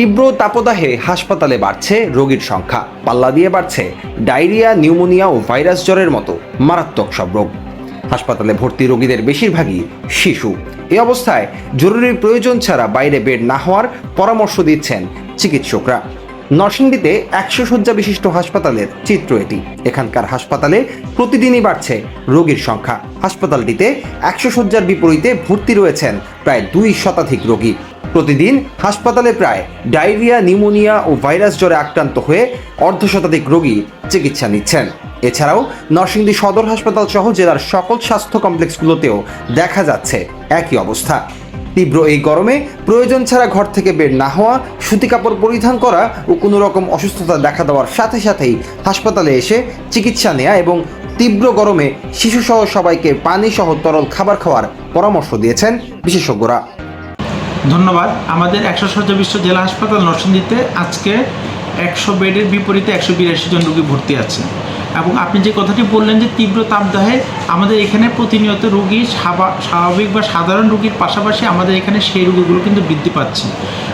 তীব্র তাপদাহে হাসপাতালে বাড়ছে রোগীর সংখ্যা। পাল্লা দিয়ে বাড়ছে ডায়রিয়া, নিউমোনিয়া ও ভাইরাস জ্বরের মতো মারাত্মক সব রোগ। হাসপাতালে ভর্তি রোগীদের বেশিরভাগই শিশু। এ অবস্থায় জরুরি প্রয়োজন ছাড়া বাইরে বেড না হওয়ার পরামর্শ দিচ্ছেন চিকিৎসকরা। নরসিংদীতে একশো শয্যা বিশিষ্ট হাসপাতালের চিত্র এটি। এখানকার হাসপাতালে প্রতিদিনই বাড়ছে রোগীর সংখ্যা। হাসপাতালটিতে একশো শয্যার বিপরীতে ভর্তি রয়েছেন প্রায় দুই শতাধিক রোগী। প্রতিদিন হাসপাতালে প্রায় ডায়রিয়া, নিউমোনিয়া ও ভাইরাস জ্বরে আক্রান্ত হয়ে অর্ধশতাধিক রোগী চিকিৎসা নিচ্ছেন। এছাড়াও নরসিংদী সদর হাসপাতাল সহ জেলার সকল স্বাস্থ্য কমপ্লেক্সগুলোতেও দেখা যাচ্ছে একই অবস্থা। তীব্র এই গরমে প্রয়োজন ছাড়া ঘর থেকে বের না হওয়া, সুতি কাপড় পরিধান করা ও কোনো রকম অসুস্থতা দেখা দেওয়ার সাথে সাথেই হাসপাতালে এসে চিকিৎসা নেওয়া এবং তীব্র গরমে শিশুসহ সবাইকে পানি সহ তরল খাবার খাওয়ার পরামর্শ দিয়েছেন বিশেষজ্ঞরা। ধন্যবাদ। আমাদের একশো সজ্জা বিশ্ব জেলা হাসপাতাল নরসিংদীতে আজকে একশো বেডের বিপরীতে একশো বিরাশি জন রোগী ভর্তি আছে। এবং আপনি যে কথাটি বললেন যে তীব্র তাপদাহে আমাদের এখানে প্রতিনিয়ত রুগী স্বাভা- স্বাভাবিক বা সাধারণ রুগীর পাশাপাশি আমাদের এখানে সেই রোগীগুলো কিন্তু বৃদ্ধি পাচ্ছে।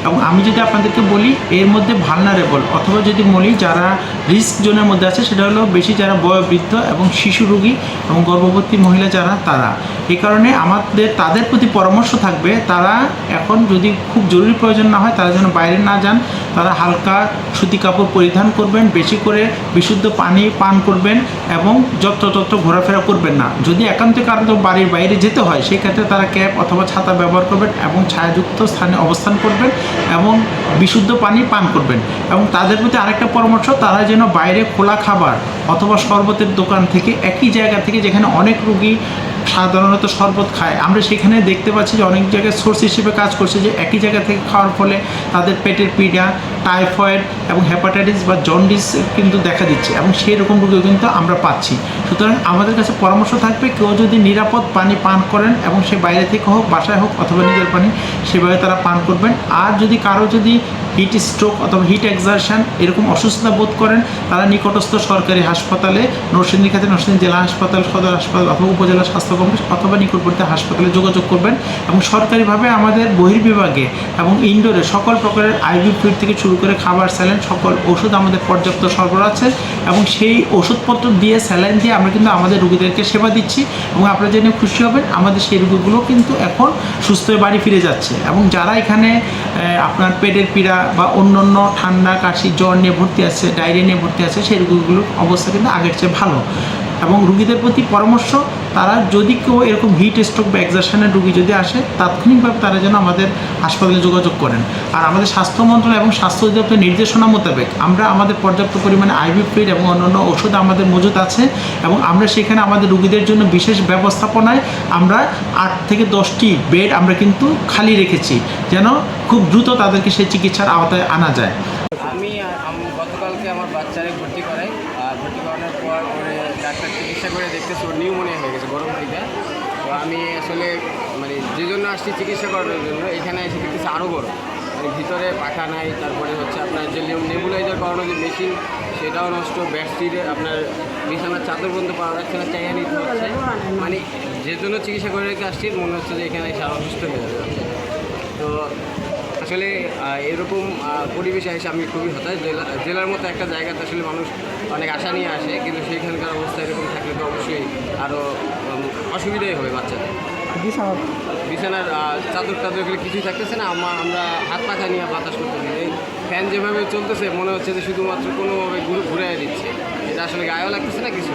এবং আমি যদি আপনাদেরকে বলি, এর মধ্যে ভালনারেবল অথবা যদি বলি যারা রিস্ক জোনের মধ্যে আছে, সেটা হলো বেশি যারা বয়োবৃদ্ধ এবং শিশু রোগী এবং গর্ভবতী মহিলা যারা, তারা। এই কারণে আমাদের, তাদের প্রতি পরামর্শ থাকবে, তারা এখন যদি খুব জরুরি প্রয়োজন না হয়, তারা যেন বাইরে না যান। তারা হালকা সুতি কাপড় পরিধান করবেন, বেশি করে বিশুদ্ধ পানি পান করবেন এবং যত্রতত্র ঘোরাফেরা করবেন না। যদি একান্ত কারণ বাড়ির বাইরে যেতে হয় সেই ক্ষেত্রে তারা ক্যাপ অথবা ছাতা ব্যবহার করবেন এবং ছায়াযুক্ত স্থানে অবস্থান করবেন এবং বিশুদ্ধ পানি পান করবেন। এবং তাদের প্রতি আরেকটা পরামর্শ, তারা যেন বাইরে খোলা খাবার অথবা শরবতের দোকান থেকে একই জায়গা থেকে যেখানে অনেক রুগী সাধারণত শরবত খায়। আমরা সেখানে দেখতে পাচ্ছি যে অনেক জায়গায় সোর্স হিসেবে কাজ করছে যে একই জায়গা থেকে খাওয়ার ফলে তাদের পেটের পীড়া টাইফয়েড এবং হেপাটাইটিস বা জন্ডিস কিন্তু দেখা দিচ্ছে এবং সেই রকম রোগীও কিন্তু আমরা পাচ্ছি। সুতরাং আমাদের কাছে পরামর্শ থাকবে কেউ যদি নিরাপদ পানি পান করেন এবং সে বাইরে থেকে হোক, বাসায় হোক অথবা নিজের পানি সেভাবে তারা পান করবেন। আর যদি কারও যদি হিট স্ট্রোক অথবা হিট এক্সারশন এরকম অসুস্থতা বোধ করেন, তারা নিকটস্থ সরকারি হাসপাতালে নরসিংদী খাতে নরসিংদী জেলা হাসপাতাল, সদর হাসপাতাল অথবা উপজেলা স্বাস্থ্য কমপ্লেক্স অথবা নিকটবর্তী হাসপাতালে যোগাযোগ করবেন এবং সরকারিভাবে আমাদের বহির্বিভাগে এবং ইনডোরে সকল প্রকারের আইভি ফ্লুইড থেকে শুরু করে খাবার, স্যালাইন, সকল ওষুধ আমাদের পর্যাপ্ত সরবরাহ আছে এবং সেই ওষুধপত্র দিয়ে, স্যালাইন দিয়ে আমরা কিন্তু আমাদের রুগীদেরকে সেবা দিচ্ছি এবং আপনারা জেনে খুশি হবেন, আমাদের সেই রুগীগুলো কিন্তু এখন সুস্থ হয়ে বাড়ি ফিরে যাচ্ছে। এবং যারা এখানে আপনার পেটের পীড়া বা অন্য অন্য ঠান্ডা, কাশি, জ্বর নিয়ে ভর্তি আছে, ডায়রিয়া নিয়ে ভর্তি আছে, সেই রোগগুলোর অবস্থা কিন্তু আগের চেয়ে ভালো। এবং রুগীদের প্রতি পরামর্শ, তারা যদি কেউ এরকম হিট স্ট্রোক বা এক্সারশনের রুগী যদি আসে, তাৎক্ষণিকভাবে তারা যেন আমাদের হাসপাতালে যোগাযোগ করেন। আর আমাদের স্বাস্থ্য মন্ত্রণালয় এবং স্বাস্থ্য অধিদপ্তরের নির্দেশনা মোতাবেক আমরা আমাদের পর্যাপ্ত পরিমাণে আইভি ফ্লুইড এবং অন্যান্য ওষুধ আমাদের মজুদ আছে এবং আমরা সেখানে আমাদের রুগীদের জন্য বিশেষ ব্যবস্থাপনায় আমরা আট থেকে দশটি বেড আমরা কিন্তু খালি রেখেছি, যেন খুব দ্রুত তাদেরকে সেই চিকিৎসার আওতায় আনা যায় আমি আম- গতকালকে আমার বাচ্চারে ভর্তি করাই আর ভর্তি করানোর পর ওরে ডাক্তার চিকিৎসা করে দেখতেছি, ওর নিউমোনিয়া হয়ে গেছে, গরম থেকে তো আমি আসলে মানে যে জন্য আসছি চিকিৎসা করার জন্য, এখানে এসে দেখতেছি আরও গরম। মানে ভিতরে পাখা নাই, তারপরে হচ্ছে আপনার যে নেবুলাইজার করানো যে মেশিন সেটাও নষ্ট ব্যাটসিটে আপনার বিছানার চাদর পর্যন্ত পাওয়া যাচ্ছে না, চাইয়া নিতে হচ্ছে। মানে যে জন্য চিকিৎসা করে রেখে আসছি, মনে হচ্ছে যে এখানে এসে আরও সুস্থ হয়ে যাবে। তো আসলে এরকম পরিবেশে এসে আমি খুবই হতাশ। জেলা জেলার মতো একটা জায়গাতে আসলে মানুষ অনেক আশা নিয়ে আসে কিন্তু সেইখানকার অবস্থা এরকম থাকলে তো অবশ্যই আরও অসুবিধাই হবে বাচ্চাদের। বিছানার আহ, চাদর টাদর এগুলো কিছুই থাকতেছে না। আমার আমরা হাত পাখা নিয়ে বাতাস করতেছি। এই ফ্যান যেভাবে চলতেছে মনে হচ্ছে যে শুধুমাত্র কোনোভাবে ঘুরে ঘুরে দিচ্ছে। এটা আসলে গায়েও লাগতেছে না কিছু